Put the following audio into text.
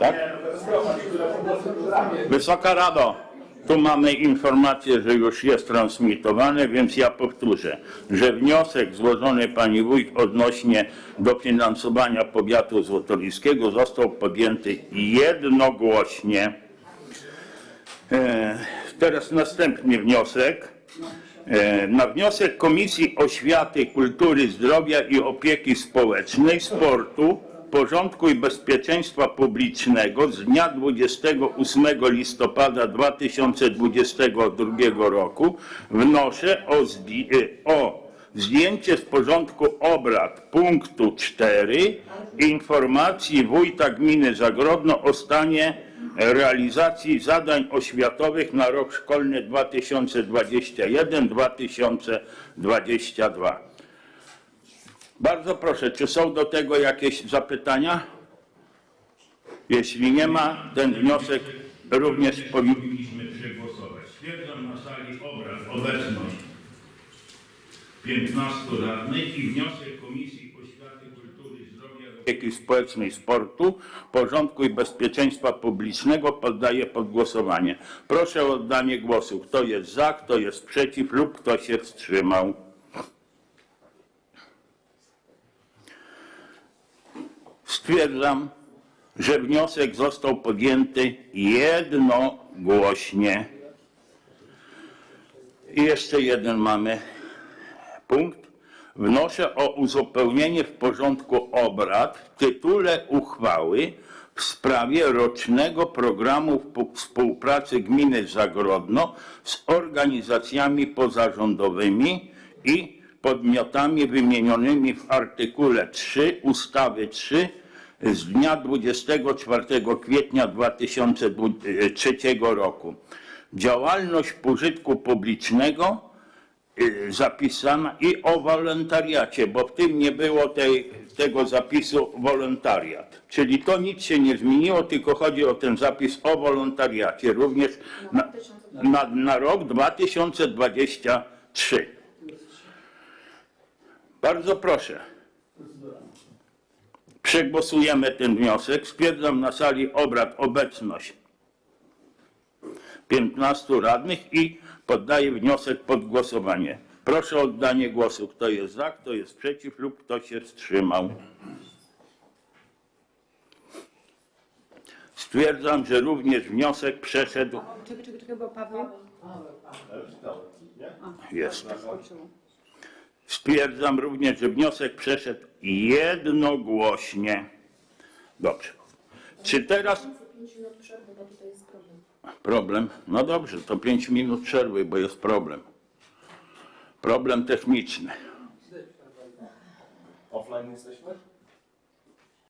Tak? Wysoka Rado, tu mamy informację, że już jest transmitowany, więc ja powtórzę, że wniosek złożony pani wójt odnośnie dofinansowania powiatu złotoryskiego został podjęty jednogłośnie. E, Teraz następny wniosek. E, Na wniosek Komisji Oświaty, Kultury, Zdrowia i Opieki Społecznej, Sportu, Porządku i Bezpieczeństwa Publicznego z dnia 28 listopada 2022 roku wnoszę o, e, o zdjęcie z porządku obrad punktu 4 informacji wójta gminy Zagrodno o stanie realizacji zadań oświatowych na rok szkolny 2021-2022. Bardzo proszę, czy są do tego jakieś zapytania? Jeśli nie ma, ten wniosek również powinniśmy przegłosować. Stwierdzam na sali obrad obecność 15 radnych i wniosek Komisji Opieki Społecznej Sportu, Porządku i Bezpieczeństwa Publicznego poddaję pod głosowanie. Proszę o oddanie głosu. Kto jest za, kto jest przeciw lub kto się wstrzymał. Stwierdzam, że wniosek został podjęty jednogłośnie. I jeszcze jeden mamy punkt. Wnoszę o uzupełnienie w porządku obrad w tytule uchwały w sprawie rocznego programu współpracy gminy Zagrodno z organizacjami pozarządowymi i podmiotami wymienionymi w artykule 3 ustawy 3 z dnia 24 kwietnia 2003 roku. Działalność pożytku publicznego y, zapisana i o wolontariacie, bo w tym nie było tej, tego zapisu wolontariat. Czyli to nic się nie zmieniło, tylko chodzi o ten zapis o wolontariacie, również na, na, na rok 2023. Bardzo proszę. Przegłosujemy ten wniosek. Stwierdzam na sali obrad obecność 15 radnych i poddaję wniosek pod głosowanie. Proszę o oddanie głosu. Kto jest za, kto jest przeciw lub kto się wstrzymał. Stwierdzam, że również wniosek przeszedł. Czekaj, czekaj, czekaj, bo Paweł Jest. Stwierdzam również, że wniosek przeszedł jednogłośnie. Dobrze. Czy teraz 5 minut przerwy, bo tutaj jest problem. problem? No dobrze, to 5 minut przerwy, bo jest problem. Problem techniczny. Offline jesteśmy?